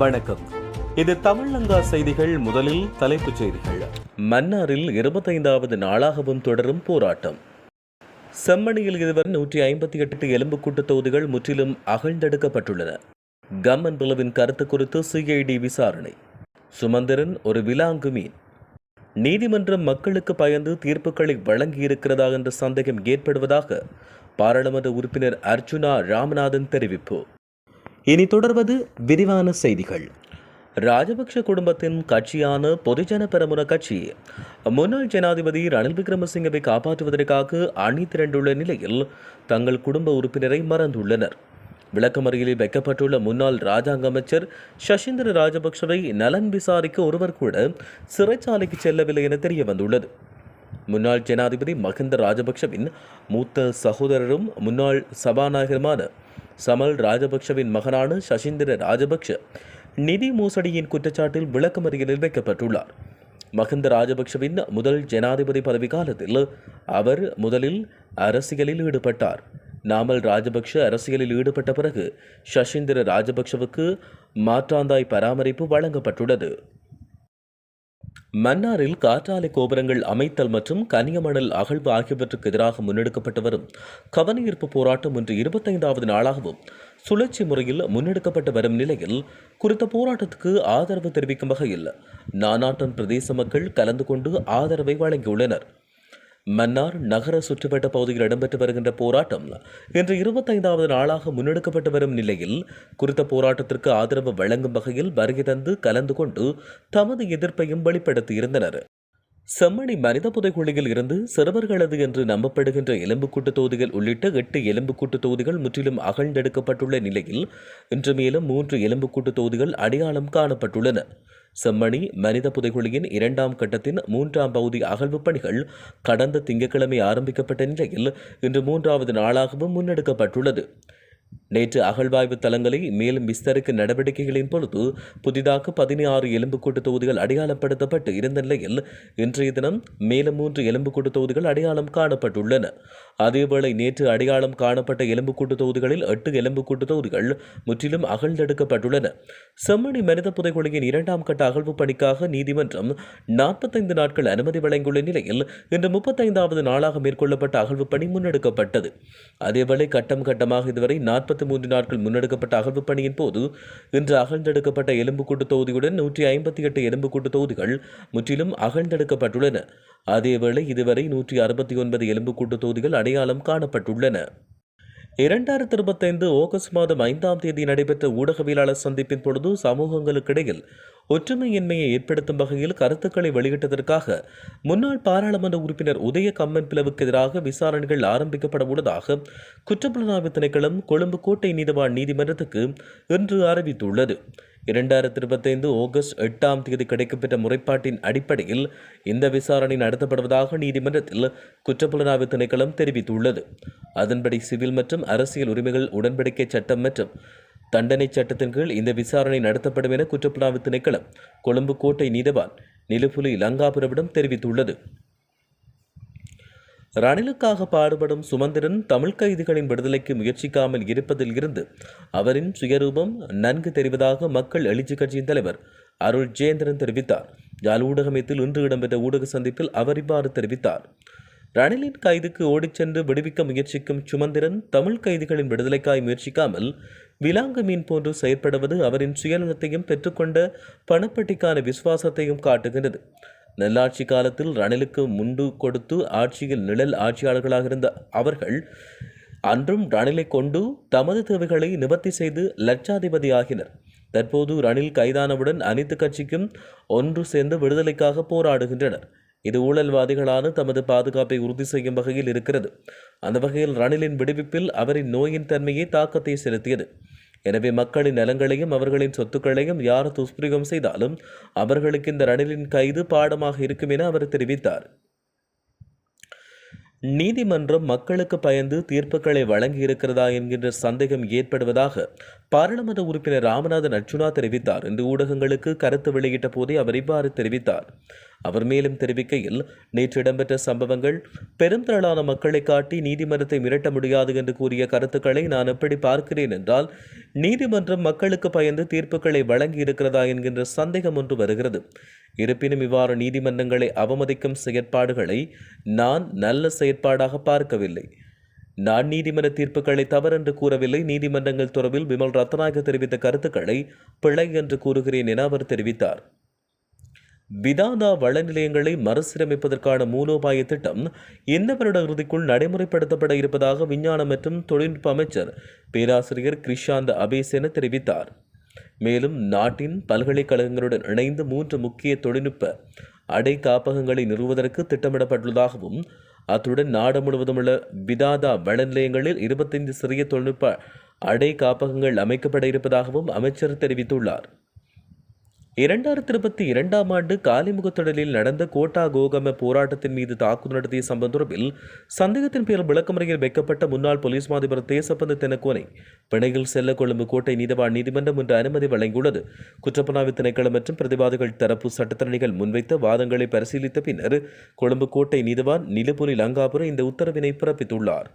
வணக்கம். இது தமிழங்கா செய்திகள் முதலில் தலைப்புச் செய்திகள். மன்னாரில் இருபத்தைந்தாவது நாளாகவும் தொடரும் போராட்டம். செம்மணியில் இதுவரை நூற்றி ஐம்பத்தி எட்டு எலும்புக்கூட்டு தொகுதிகள் முற்றிலும் அகழ்ந்தெடுக்கப்பட்டுள்ளன. கம்மன் பிளவின் கருத்து குறித்து சிஐடி விசாரணை. சுமந்திரன் ஒரு விலாங்கு மீன். நீதிமன்றம் மக்களுக்கு பயந்து தீர்ப்புகளை வழங்கியிருக்கிறதா என்ற சந்தேகம் ஏற்படுவதாக பாராளுமன்ற உறுப்பினர் அர்ஜுனா ராமநாதன் தெரிவிப்பு. இனி தொடர்வது விரிவான செய்திகள். ராஜபக்ஷ குடும்பத்தின் கட்சியான பொதுஜன பெரமுன கட்சி முன்னாள் ஜனாதிபதி ரணில் விக்ரமசிங்கவை காப்பாற்றுவதற்காக அணி திரண்டுள்ள நிலையில் தங்கள் குடும்ப உறுப்பினரை மறந்துள்ளனர். விளக்கமறியலில் வைக்கப்பட்டுள்ள முன்னாள் ராஜாங்க அமைச்சர் சசீந்திர ராஜபக்ஷவை நலன் விசாரிக்க ஒருவர் கூட சிறைச்சாலைக்கு செல்லவில்லை என தெரிய வந்துள்ளது முன்னாள் ஜனாதிபதி மஹிந்த ராஜபக்ஷவின் மூத்த சகோதரரும் முன்னாள் சபாநாயகருமான சமல் ராஜபக்ஷவின் மகனான சசீந்திர ராஜபக்ஷ நிதி மோசடியின் குற்றச்சாட்டில் விளக்கமறியலில் வைக்கப்பட்டுள்ளார். மஹிந்த ராஜபக்ஷவின் முதல் ஜனாதிபதி பதவி காலத்தில் அவர் முதலில் அரசியலில் ஈடுபட்டார். நாமல் ராஜபக்ஷ அரசியலில் ஈடுபட்ட பிறகு சசீந்திர ராஜபக்ஷவுக்கு மாற்றாந்தாய் பராமரிப்பு வழங்கப்பட்டுள்ளது. மன்னாரில் காற்றாலை கோபுரங்கள் அமைத்தல் மற்றும் கனியமணல் அகழ்வு ஆகியவற்றுக்கு எதிராக முன்னெடுக்கப்பட்டு வரும் கவனஈர்ப்பு போராட்டம் இன்று இருபத்தைந்தாவது நாளாகவும் சுழற்சி முறையில் முன்னெடுக்கப்பட்டு வரும் நிலையில் குறித்த போராட்டத்துக்கு ஆதரவு தெரிவிக்கும் வகையில் நானாட்டன் பிரதேச மக்கள் கலந்து கொண்டு ஆதரவை வழங்கியுள்ளனர். மன்னார் நகர சுற்றுவட்ட பகுதியில் இடம்பெற்று வருகின்ற போராட்டம் இன்று இருபத்தைந்தாவது நாளாக முன்னெடுக்கப்பட்டு வரும் நிலையில் குறித்த போராட்டத்திற்கு ஆதரவு வழங்கும் வகையில் வருகை தந்து கலந்து கொண்டு தமது எதிர்ப்பையும் வெளிப்படுத்தியிருந்தனர் செம்மணி மனித புதைக்குழியில் இருந்து சிறுவர்களது என்று நம்பப்படுகின்ற எலும்புக்கூட்டு தொகுதிகள் உள்ளிட்ட எட்டு எலும்புக்கூட்டு தொகுதிகள் முற்றிலும் அகழ்ந்தெடுக்கப்பட்டுள்ள நிலையில் இன்று மேலும் மூன்று எலும்புக்கூட்டு தொகுதிகள் அடையாளம் காணப்பட்டுள்ளன. செம்மணி மனித புதைகுழியின் இரண்டாம் கட்டத்தின் மூன்றாம் பகுதி அகழ்வு பணிகள் கடந்த திங்கட்கிழமை ஆரம்பிக்கப்பட்ட நிலையில் இன்று மூன்றாவது நாளாகவும் முன்னெடுக்கப்பட்டுள்ளது. நேற்று அகழ்வாய்வு தளங்களை மேலும் விஸ்தரிக்க நடவடிக்கைகளின் பொழுது புதிதாக பதினாறு எலும்புக்கூட்டு தொகுதிகள் அடையாளப்படுத்தப்பட்டு இருந்த நிலையில் இன்றைய தினம் மேலும் மூன்று எலும்புக்கூட்டு தொகுதிகள் அடையாளம் காணப்பட்டுள்ளன. அதேவேளை நேற்று அடையாளம் காணப்பட்ட எலும்புக்கூட்டு தொகுதிகளில் எட்டு எலும்புக்கூட்டு தொகுதிகள் முற்றிலும் அகழ்ந்தெடுக்கப்பட்டுள்ளன. செம்மணி மனித புதைகுழியின் இரண்டாம் கட்ட அகழ்வு பணிக்காக நீதிமன்றம் நாற்பத்தைந்து நாட்கள் அனுமதி வழங்கியுள்ள நிலையில் இன்று முப்பத்தைந்தாவது நாளாக மேற்கொள்ளப்பட்ட அகழ்வு பணி முன்னெடுக்கப்பட்டது. அதேவேளை கட்டம் கட்டமாக இதுவரை நாற்பத்தி நாற்பத்தி மூன்று நாட்கள் முன்னெடுக்கப்பட்ட அகழ்வு பணியின் போது இன்று அகழ்ந்தெடுக்கப்பட்ட எலும்புக்கூட்டு தொகுதியுடன் நூற்றி ஐம்பத்தி எட்டு எலும்புக்கூட்டு தொகுதிகள் முற்றிலும் அகழ்ந்தெடுக்கப்பட்டுள்ளன. அதேவேளை இதுவரை நூற்றி அறுபத்தி ஒன்பது எலும்புக்கூட்டு தொகுதிகள் அடையாளம் காணப்பட்டுள்ளன. இரண்டாயிரத்தி இருபத்தைந்து ஆகஸ்ட் மாதம் ஐந்தாம் தேதி நடைபெற்ற ஊடகவியலாளர் சந்திப்பின் பொழுது சமூகங்களுக்கிடையில் ஒற்றுமையின்மையை ஏற்படுத்தும் வகையில் கருத்துக்களை வெளியிட்டதற்காக முன்னாள் பாராளுமன்ற உறுப்பினர் உதய கம்மன் பிளவுக்கு எதிராக விசாரணைகள் ஆரம்பிக்கப்பட உள்ளதாக குற்றப்புலனாய்வு திணைக்களம் கொழும்பு கோட்டை நீதிவான் நீதிமன்றத்துக்கு இன்று அறிவித்துள்ளது. இரண்டாயிரத்தி இருபத்தைந்து ஆகஸ்ட் எட்டாம் தேதி கிடைக்கப்பெற்ற முறைப்பாட்டின் அடிப்படையில் இந்த விசாரணை நடத்தப்படுவதாக நீதிமன்றத்தில் குற்றப்புலனாய்வு திணைக்களம் தெரிவித்துள்ளது. அதன்படி சிவில் மற்றும் அரசியல் உரிமைகள் உடன்படிக்கை சட்டம் மற்றும் தண்டனை சட்டத்தின் கீழ் இந்த விசாரணை நடத்தப்படும் என குற்றப்புலனாய்வு திணைக்களம் கொழும்பு கோட்டை நீதவான் நிலுபுலி லங்காபுரவிடம் தெரிவித்துள்ளது. ரணிலுக்காக பாடுபடும் சுமந்திரன் தமிழ் கைதிகளின் விடுதலைக்கு முயற்சிக்காமல் இருப்பதில் இருந்து அவரின் சுயரூபம் நன்கு தெரிவதாக மக்கள் எழுச்சி கட்சியின் தலைவர் அருள் ஜெயேந்திரன் தெரிவித்தார். யாழ் ஊடகமையத்தில் இன்று இடம்பெற்ற ஊடக சந்திப்பில் அவர் இவ்வாறு தெரிவித்தார். ரணிலின் கைதுக்கு ஓடிச் சென்று விடுவிக்க முயற்சிக்கும் சுமந்திரன் தமிழ் கைதிகளின் விடுதலைக்காய் முயற்சிக்காமல் விலாங்கு மீன் போன்று செயற்படுவது அவரின் சுயநலத்தையும் பெற்றுக்கொண்ட பணப்பட்டிக்கான விசுவாசத்தையும் காட்டுகிறது நல்லாட்சி காலத்தில் ரணிலுக்கு முண்டு கொடுத்து ஆட்சியில் நிழல் ஆட்சியாளர்களாக இருந்த அவர்கள் அன்றும் ரணிலை கொண்டு தமது தேவைகளை நிவர்த்தி செய்து லட்சாதிபதி ஆகினர் தற்போது ரணில் கைதானவுடன் அனைத்து கட்சிக்கும் ஒன்று சேர்ந்து விடுதலைக்காக போராடுகின்றனர். இது ஊழல்வாதிகளான தமது பாதுகாப்பை உறுதி செய்யும் வகையில் இருக்கிறது. அந்த வகையில் ரணிலின் விடுவிப்பில் அவரின் நோயின் தன்மையை தாக்கத்தை செலுத்தியது. எனவே மக்களின் நலங்களையும் அவர்களின் சொத்துக்களையும் யார் துஷ்பிரயோகம் செய்தாலும் அவர்களுக்கு இந்த ரணிலின் கைது பாடமாக இருக்கும் என அவர் தெரிவித்தார். நீதிமன்றம் மக்களுக்கு பயந்து தீர்ப்புகளை வழங்கியிருக்கிறதா என்கின்ற சந்தேகம் ஏற்படுவதாக பாராளுமன்ற உறுப்பினர் ராமநாதன் அர்ஜுனா தெரிவித்தார். இந்த ஊடகங்களுக்கு கருத்து வெளியிட்ட போதே அவர் இவ்வாறு தெரிவித்தார். அவர் மேலும் தெரிவிக்கையில் நேற்று இடம்பெற்ற சம்பவங்கள் பெருந்திரளான மக்களை காட்டி நீதிமன்றத்தை மிரட்ட முடியாது என்று கூறிய கருத்துக்களை நான் எப்படி பார்க்கிறேன் என்றால் நீதிமன்றம் மக்களுக்கு பயந்து தீர்ப்புகளை வழங்கி இருக்கிறதா என்கின்ற சந்தேகம் ஒன்று வருகிறது. இருப்பினும் இவ்வாறு நீதிமன்றங்களை அவமதிக்கும் செயற்பாடுகளை நான் நல்ல செயற்பாடாக பார்க்கவில்லை. நான் நீதிமன்ற தீர்ப்புகளை தவறென்று கூறவில்லை. நீதிமன்றங்கள் தொடர்பில் விமல் ரத்நாயக தெரிவித்த கருத்துக்களை பிழை என்று கூறுகிறேன் என அவர் தெரிவித்தார். விதானா வள நிலையங்களை மறுசீரமைப்பதற்கான மூலோபாய திட்டம் இந்த வருட இறுதிக்குள் நடைமுறைப்படுத்தப்பட இருப்பதாக விஞ்ஞான மற்றும் தொழில்நுட்ப அமைச்சர் பேராசிரியர் கிரிஷாந்த் அபேசென தெரிவித்தார். மேலும் நாட்டின் பல்கலைக்கழகங்களுடன் இணைந்து மூன்று முக்கிய தொழில்நுட்ப அடை காப்பகங்களை நிறுவுவதற்கு திட்டமிடப்பட்டுள்ளதாகவும் அத்துடன் நாடு முழுவதும் உள்ள விதாதா வள நிலையங்களில் இருபத்தைந்து சிறிய தொழில்நுட்ப அடை காப்பகங்கள் அமைக்கப்பட இருப்பதாகவும் அமைச்சர் தெரிவித்துள்ளார். இரண்டாயிரத்தி இருபத்தி இரண்டாம் ஆண்டு காலிமுகத்திடலில் நடந்த கோட்டா கோகம போராட்டத்தின் மீது தாக்குதல் நடத்திய சம்பந்தரவில் தொடர்பில் சந்தேகத்தின் பேரில் விளக்கமறையில் வைக்கப்பட்ட முன்னாள் போலீஸ் மாதிபர் தேசப்பந்து தெனக்கோனை பிணையில் செல்ல கொழும்பு கோட்டை நீதவான் நீதிமன்றம் இன்று அனுமதி வழங்கியுள்ளது. குற்றப்பனாவி திணைக்களம் மற்றும் பிரதிவாதிகள் தரப்பு சட்டத்தரணிகள் முன்வைத்த வாதங்களை பரிசீலித்த பின்னர் கொழும்பு கோட்டை நீதவான் நிலபுரி லங்காபுரம் இந்த உத்தரவினை பிறப்பித்துள்ளார்.